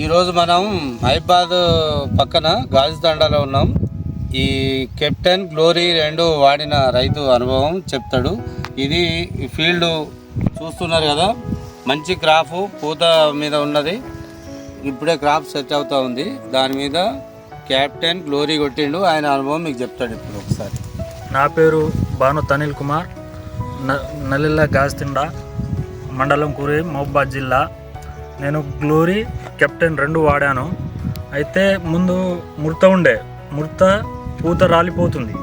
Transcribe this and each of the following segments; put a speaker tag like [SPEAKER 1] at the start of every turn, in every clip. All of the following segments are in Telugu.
[SPEAKER 1] ఈరోజు మనం హైబాద్ పక్కన గాజుతండాలో ఉన్నాం. ఈ కెప్టెన్ గ్లోరీ రెండు వాడిన రైతు అనుభవం చెప్తాడు. ఇది ఈ ఫీల్డ్ చూస్తున్నారు కదా మంచి క్రాప్ పూత మీద ఉన్నది. ఇప్పుడే క్రాప్ సెట్ అవుతా ఉంది. దాని మీద కెప్టెన్ గ్లోరీ కొట్టిండు. ఆయన అనుభవం మీకు చెప్తాడు ఇప్పుడు ఒకసారి.
[SPEAKER 2] నా పేరు భాను తనిల్ కుమార్. న నల్లిల్ల మండలం కూరి మహబాద్ జిల్లా. నేను గ్లోరీ కెప్టెన్ రెండు వాడాను. అయితే ముందు ముడత ఉండే. ముడత పూత రాలిపోతుంది.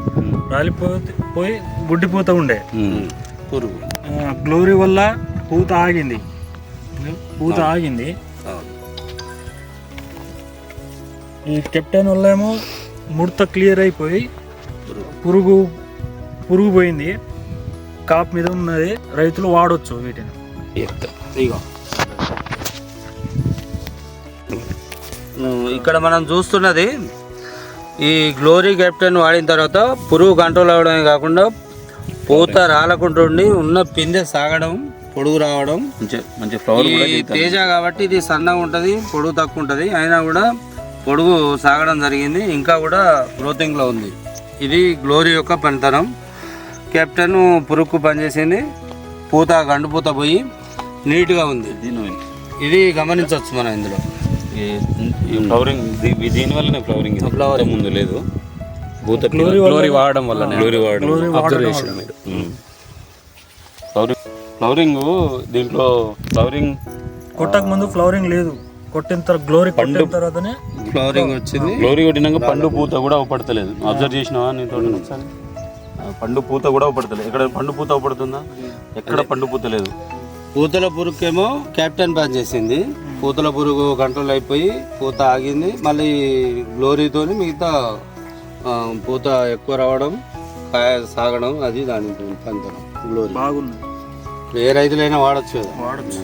[SPEAKER 2] రాలిపోతే పోయి గుడ్డి పూత ఉండే
[SPEAKER 1] పురుగు
[SPEAKER 2] గ్లోరీ వల్ల పూత ఆగింది. పూత ఆగింది. ఈ కెప్టెన్ వల్ల ఏమో ముడత క్లియర్ అయిపోయి
[SPEAKER 1] పురుగు
[SPEAKER 2] పురుగు పోయింది. కాప్ మీద ఉన్నది రైతులు వాడొచ్చు వీటిని.
[SPEAKER 1] ఇగో. ఇక్కడ మనం చూస్తున్నది ఈ గ్లోరీ కెప్టెన్ వాడిన తర్వాత పురుగు కంట్రోల్ అవ్వడమే కాకుండా పూత రాలకుంటుండి ఉన్న పిందె సాగడం పొడుగు రావడం.
[SPEAKER 3] మంచి మంచి ఫ్లవర్
[SPEAKER 1] తేజ కాబట్టి ఇది సన్నగా ఉంటుంది పొడుగు తక్కువ ఉంటుంది. అయినా కూడా పొడుగు సాగడం జరిగింది. ఇంకా కూడా గ్రోతింగ్లో ఉంది. ఇది గ్లోరీ యొక్క పనితనం. కెప్టెన్ పురుగుకు పనిచేసింది. పూత గండు పూత పోయి నీట్గా ఉంది.
[SPEAKER 3] దీని
[SPEAKER 1] ఇది గమనించవచ్చు మనం ఇందులో.
[SPEAKER 3] ఫ్లవరింగ్ దీ- దీని వల్లనే ఫ్లవరింగ్. ఇంతకు ముందు లేదు. భూత గ్లోరీ వాడడం వల్ల గ్లోరీ వాడడం మీరు ఉమ్. ఫ్లవరింగ్ ఫ్లవరింగ్ దీంట్లో ఫ్లవరింగ్
[SPEAKER 2] కొట్టక ముందు ఫ్లవరింగ్ లేదు. కొట్టిన తర్వాత గ్లోరీ కొట్టిన తర్వాతనే
[SPEAKER 1] ఫ్లవరింగ్ వచ్చింది.
[SPEAKER 3] గ్లోరీ కొట్టినాక పండు పూత కూడా అవపడతలేదు. అబ్జర్వ్ చేసినావా నీతో ఒకసారి ఆ, పండు పూత కూడా అవపడతలేదు. ఇక్కడ పండు పూత అవపడుతుందా? ఎక్కడ పండు పూత లేదు.
[SPEAKER 1] పూతల పురుగుకేమో కెప్టెన్ పని చేసింది. పూతల పురుగు కంట్రోల్ అయిపోయి పూత ఆగింది. మళ్ళీ గ్లోరీతోని మిగతా పూత ఎక్కువ రావడం కాయ సాగడం అది దాని పనితనం గ్లోరీ.
[SPEAKER 2] బాగుంది.
[SPEAKER 1] ఏ రైతులైనా వాడచ్చు కదా.
[SPEAKER 2] వాడచ్చు.